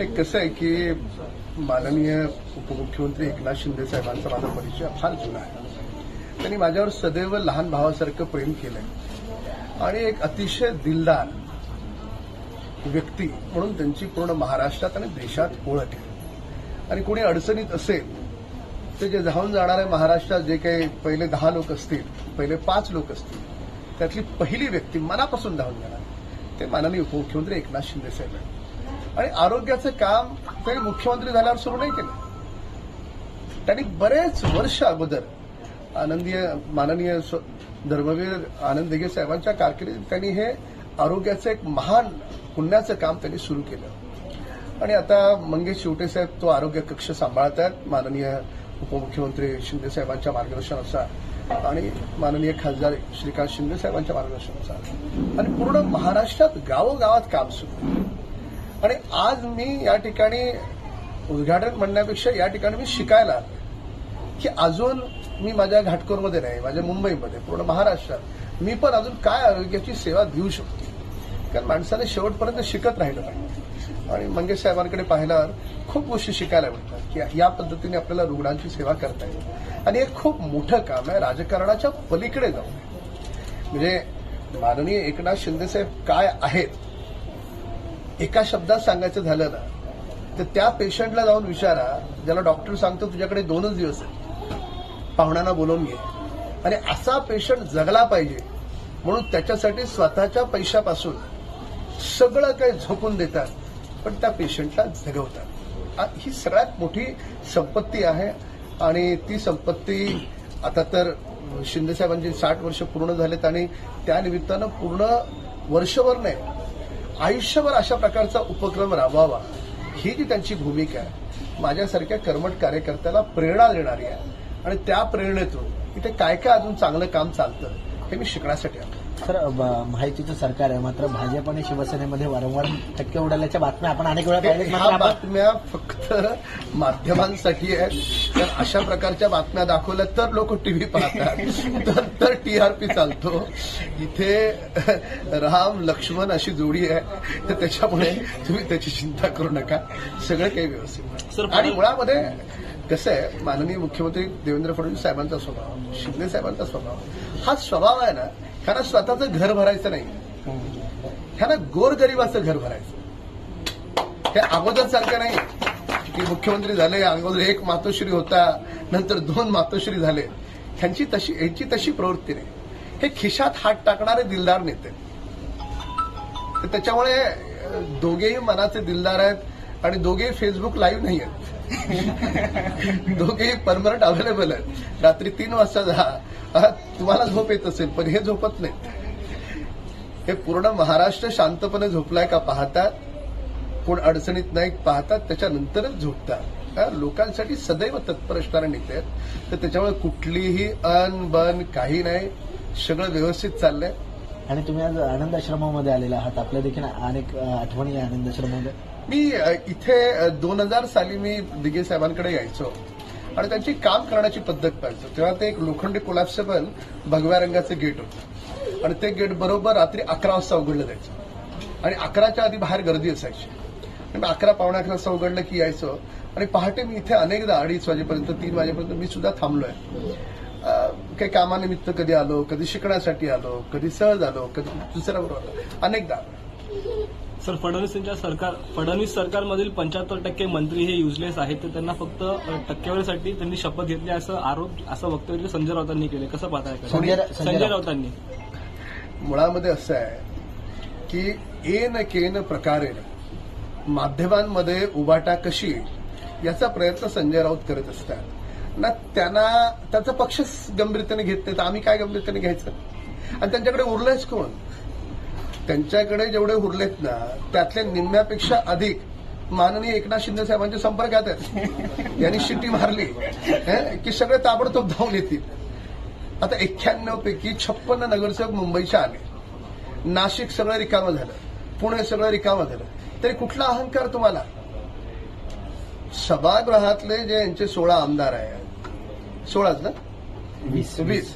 नाही कसं आहे की माननीय उपमुख्यमंत्री एकनाथ शिंदे साहेबांचा माझा परिचय फार जुना आहे. त्यांनी माझ्यावर सदैव लहान भावासारखं प्रेम केलंय. आणि एक अतिशय दिलदार व्यक्ती म्हणून त्यांची पूर्ण महाराष्ट्रात आणि देशात ओळख आहे. आणि कोणी अडचणीत असेल ते जे धावून जाणारे महाराष्ट्रात जे काही पहिले दहा लोक असतील पहिले पाच लोक असतील त्यातली पहिली व्यक्ती मनापासून धावून जाणार ते माननीय उपमुख्यमंत्री एकनाथ शिंदे साहेब आहेत. आणि आरोग्याचं काम त्यांनी मुख्यमंत्री झाल्यावर सुरू नाही केलं. त्यांनी बरेच वर्ष अगोदर आनंदीय माननीय स्व- धर्मवीर आनंद दिघे साहेबांच्या कारकिर्दीत त्यांनी हे आरोग्याचं एक महान पुण्याचं काम त्यांनी सुरू केलं. आणि आता मंगेश शिवटे साहेब तो आरोग्य कक्ष सांभाळत आहेत माननीय उपमुख्यमंत्री शिंदे साहेबांच्या मार्गदर्शनानुसार आणि माननीय खासदार श्रीकांत शिंदे साहेबांच्या मार्गदर्शनानुसार. आणि पूर्ण महाराष्ट्रात गावोगावात काम सुरू. आणि आज मी या ठिकाणी उद्घाटन म्हणण्यापेक्षा या ठिकाणी मी शिकायला आलोय. की अजून मी माझ्या घाटकोरमध्ये नाही माझ्या मुंबईमध्ये पूर्ण महाराष्ट्रात मी पण अजून काय आरोग्याची सेवा देऊ शकतो? कारण माणसाने शेवटपर्यंत शिकत राहिलं पाहिजे. आणि मंगेश साहेबांकडे पाहिल्यावर खूप गोष्टी शिकायला मिळतात की या पद्धतीने आपल्याला रुग्णांची सेवा करता येईल. आणि हे खूप मोठं काम आहे राजकारणाच्या पलीकडे जाऊन. म्हणजे माननीय एकनाथ शिंदेसाहेब काय आहेत? एका शब्दात सांगायचं झालं ना तर त्या पेशंटला जाऊन विचारा. ज्याला डॉक्टर सांगतो तुझ्याकडे दोनच दिवस आहेत. पाहुण्यांना बोलवून घे. आणि असा पेशंट जगला पाहिजे. म्हणून त्याच्यासाठी स्वतःच्या पैशापासून सगळं काही झोपून देतात. पण त्या पेशंटला जगवतात. ही सगळ्यात मोठी संपत्ती आहे. आणि ती संपत्ती आता तर शिंदे साहेबांची साठ वर्ष पूर्ण झालेत आणि त्या निमित्तानं पूर्ण वर्षभर नाही आयुष्यभर अशा प्रकारचा उपक्रम राबवावा ही जी त्यांची भूमिका आहे माझ्यासारख्या कर्मठ कार्यकर्त्याला प्रेरणा देणारी आहे. आणि त्या प्रेरणेतून इथे काय काय अजून चांगलं काम चालतं हे मी शिकण्यासाठी आलो. सर महायुतीचं सरकार आहे मात्र भाजप आणि शिवसेनेमध्ये वारंवार टक्के उडाल्याच्या बातम्या आपण अनेक वेळा ह्या बातम्या फक्त माध्यमांसाठी आहेत. तर अशा प्रकारच्या बातम्या दाखवल्या तर लोक टीव्ही पाहतात. तर तर टीआरपी चालतो. इथे राम लक्ष्मण अशी जोडी आहे. तर त्याच्यामुळे तुम्ही त्याची चिंता करू नका. सगळं काही व्यवस्थित. आणि मुळामध्ये कसं आहे माननीय मुख्यमंत्री देवेंद्र फडणवीस साहेबांचा स्वभाव शिंदे साहेबांचा स्वभाव हा स्वभाव आहे ना ह्यांना स्वतःचं घर भरायचं नाही. ह्यांना गोरगरिबाचं घर भरायचं. हे अगोदर सारखं नाही. की मुख्यमंत्री झाले अगोदर एक मातोश्री होता नंतर दोन मातोश्री झाले. ह्यांची तशी यांची तशी प्रवृत्ती नाही. हे खिशात हात टाकणारे दिलदार नेते. त्याच्यामुळे दोघेही मनाचे दिलदार आहेत आणि दोघेही फेसबुक लाईव्ह नाही आहेत. दोघेही परमनंट अवेलेबल आहेत. रात्री तीन वाजता जा. तुम्हाला झोप येत असेल पण हे झोपत नाहीत. हे पूर्ण महाराष्ट्र शांतपणे झोपलाय का पाहतात? कोण अडचणीत नाही पाहतात त्याच्यानंतरच झोपतात. लोकांसाठी सदैव तत्पर असणारे नेते आहेत. तर त्याच्यामुळे कुठलीही अन बन काही नाही. सगळं व्यवस्थित चाललंय. आणि तुम्ही आज आनंद आश्रमामध्ये आलेला आहात. आपल्या देखील अनेक आठवणी आहे आनंद आश्रमामध्ये. मी इथे दोन हजार साली मी दिघे साहेबांकडे यायचो. आणि त्यांची काम करण्याची पद्धत पाहिजे तेव्हा ते एक लोखंडी कोलॅप्सेबल भगव्या रंगाचं गेट होतं. आणि ते गेट बरोबर रात्री अकरा वाजता उघडलं जायचं. आणि अकराच्या आधी बाहेर गर्दी असायची. अकरा पावणे अकरा वाजता उघडलं की यायचं. आणि पहाटे मी इथे अनेकदा अडीच वाजेपर्यंत तीन वाजेपर्यंत मी सुद्धा थांबलोय. काही कामानिमित्त कधी आलो कधी शिकण्यासाठी आलो कधी सहज आलो कधी दुसऱ्या बरोबर आलो. अनेकदा. सर फडणवीस यांच्या सरकार फडणवीस सरकारमधील पंच्याहत्तर टक्के मंत्री हे युजलेस आहेत तर त्यांना फक्त टक्केवारीसाठी त्यांनी शपथ घेतली असं आरोप असं वक्तव्य संजय राऊतांनी केले कसं पाहताय? संजय संजय संजय राऊत. राऊतांनी. मुळामध्ये असं आहे की एन केन प्रकारे माध्यमांमध्ये उभाटा कशी याचा प्रयत्न संजय राऊत करत असतात. ना त्यांना त्याचा पक्ष गंभीरतेने घेत नाही तर आम्ही काय गंभीरतेने घ्यायचं? आणि त्यांच्याकडे उरलेच कोण? त्यांच्याकडे जेवढे उरलेत ना त्यातल्या निम्म्यापेक्षा अधिक माननीय एकनाथ शिंदे साहेबांच्या संपर्कात आहेत. यांनी शिट्टी मारली की सगळे ताबडतोब धावून येतील. आता एक्क्याण्णव पैकी छप्पन्न नगरसेवक मुंबईच्या आले. नाशिक सगळं रिकामं झालं. पुणे सगळं रिकामं झालं. तरी कुठला अहंकार तुम्हाला? सभागृहातले जे यांचे सोळा आमदार आहेत सोळाच ना? वीस. वीस.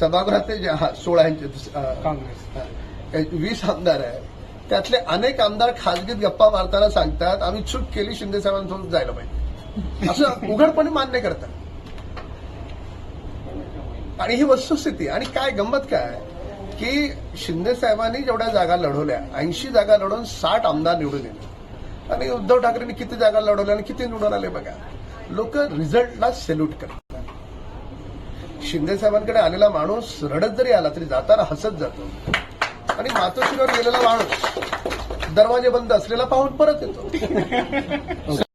सभागृहातले जे हा सोळा यांचे वीस आमदार आहेत त्यातले अनेक आमदार खासगीत गप्पा मारताना सांगतात आम्ही चूक केली शिंदे साहेबांसोबत जायला पाहिजे. असं उघडपणे मान्य करतात. आणि ही वस्तुस्थिती आणि काय गंमत काय? की शिंदे साहेबांनी जेवढ्या जागा लढवल्या ऐंशी जागा लढवून साठ आमदार निवडून दिले आणि उद्धव ठाकरेंनी किती जागा लढवल्या आणि किती निवडून आले बघा. लोक रिझल्टला सेल्यूट करतात. शिंदे साहेबांकडे आलेला माणूस रडत जरी आला तरी जाताना हसत जातो. आणि मातोश्रीवर गेलेला माणूस दरवाजे बंद असलेला पाहून परत येतो.